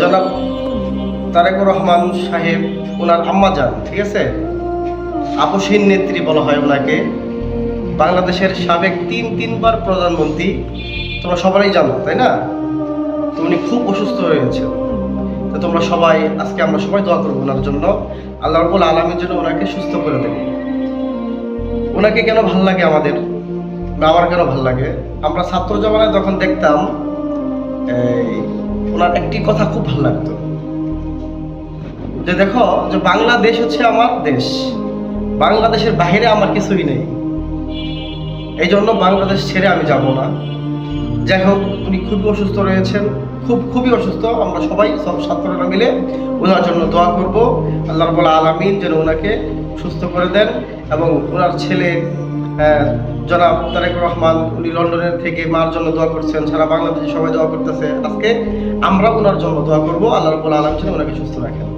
জনাব তারেকুর রহমান সাহেব ওনার আম্মা যান ঠিক আছে? আপসহীন নেত্রী বলা হয় ওনাকে বাংলাদেশের সাবেক তিন তিনবার প্রধানমন্ত্রী তোমরা সবাই জানো তাই না? তো উনি খুব অসুস্থ হয়ে গেছেন। তো তোমরা সবাই আজকে আমরা সবাই দোয়া করব ওনার জন্য। আল্লাহ রবুল আলমীর জন্য ওনাকে সুস্থ করে দেবে ওনাকে কেন ভালো লাগে আমাদের? আমার কেন ভালো লাগে? আমরা ছাত্র জমানায় যখন দেখতাম এই, ওনার একটি কথা খুব ভালো লাগতো। যে দেখো, যে বাংলাদেশ হচ্ছে আমার দেশ। বাংলাদেশের বাইরে আমার কিছুই নেই। এই জন্য বাংলাদেশ ছেড়ে আমি যাব না। যাই হোক, উনি খুবই অসুস্থ রয়েছেন। খুব, খুবই অসুস্থ। আমরা সবাই সব ছাত্ররা মিলে ওনার জন্য দোয়া করব। আল্লাহ রবুল আলমিন যেন ওনাকে সুস্থ করে দেন এবং ওনার ছেলে জনাব তারেক রহমান, উনি লন্ডনের থেকে মার জন্য দোয়া করছেন, সারা বাংলাদেশে সবাই দোয়া করতেছে। আজকে আমরা ওনার জন্য দোয়া করব, আল্লাহ রবুল আলম যেন ওনাকে সুস্থ রাখেন।